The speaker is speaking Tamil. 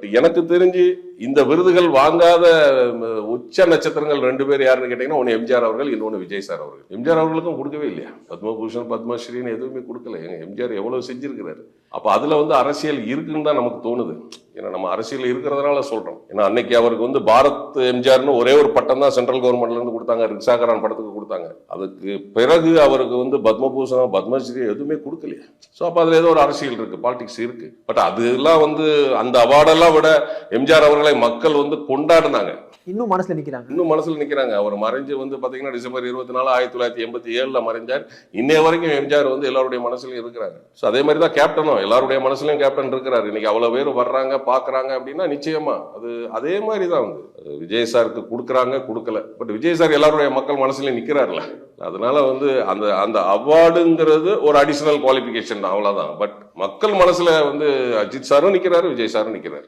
எனக்கு தெரிஞ்சு இந்த விருதுகள் வாங்காத உச்ச நட்சத்திரங்கள் ரெண்டு பேர் யாருன்னு கேட்டீங்கன்னா ஒன்னு எம்ஜிஆர் அவர்கள் இன்னொன்று விஜய் சார் அவர்கள். எம்ஜிஆர் அவர்களுக்கும் கொடுக்கவே இல்லையா? பத்மபூஷன் பத்மஸ்ரீன்னு எதுவுமே கொடுக்கல. எங்க எம்ஜிஆர் எவ்வளவு செஞ்சிருக்கிறாரு? அப்ப அதுல வந்து அரசியல் இருக்குன்னு தான் நமக்கு தோணுது. ஏன்னா நம்ம அரசியல் இருக்கிறதுனால சொல்றோம். ஏன்னா அன்னைக்கு அவருக்கு வந்து பாரத் எம்ஜிஆர்னு ஒரே ஒரு பட்டம் தான் சென்ட்ரல் கவர்மெண்ட்ல இருந்து கொடுத்தாங்க. ரிக்ஷாகரான் படத்துக்கு கொடுத்தாங்க. அதுக்கு பிறகு அவருக்கு வந்து பத்மபூஷணம் பத்மஸ்ரீ எதுவுமே கொடுக்கலையா. ஸோ அப்போ அதுல ஏதோ ஒரு அரசியல் இருக்கு பாலிடிக்ஸ் இருக்கு. பட் அதெல்லாம் வந்து அந்த அவார்டெல்லாம் விட எம்ஜிஆர் அவர்களை மக்கள் வந்து கொண்டாடினாங்க. இன்னும் மனசுல நிக்கிறாங்க. இன்னும் மனசுல நிக்கிறாங்க. அவர் மறைஞ்சு வந்து பாத்தீங்கன்னா டிசம்பர் இருபத்தி நாலு ஆயிரத்தி தொள்ளாயிரத்தி எண்பத்தி ஏழுல மறைஞ்சார். இன்னைய வரைக்கும் எம்ஜிஆர் வந்து எல்லாருடைய மனசுலயும் இருக்கிறாங்க. ஸோ அதே மாதிரி தான் கேப்டனும் எல்லாருடைய மனசுலயும் கேப்டன் இருக்கிறாரு. இன்னைக்கு அவ்வளவு பேர் வர்றாங்க பாக்குறாங்க அப்படின்னா நிச்சயமா அது அதே மாதிரி தான் வந்து. விஜய் சாருக்கு கொடுக்குறாங்க கொடுக்கல. பட் விஜய் சார் எல்லாருடைய மக்கள் மனசுலயும் நிக்கிறாருல அதனால வந்து அந்த அந்த அவார்டுங்கிறது ஒரு அடிஷனல் குவாலிஃபிகேஷன் தான் அவ்வளவுதான். பட் மக்கள் மனசுல வந்து அஜித் சாரும் நிக்கிறாரு விஜய் சாரும் நிக்கிறாரு.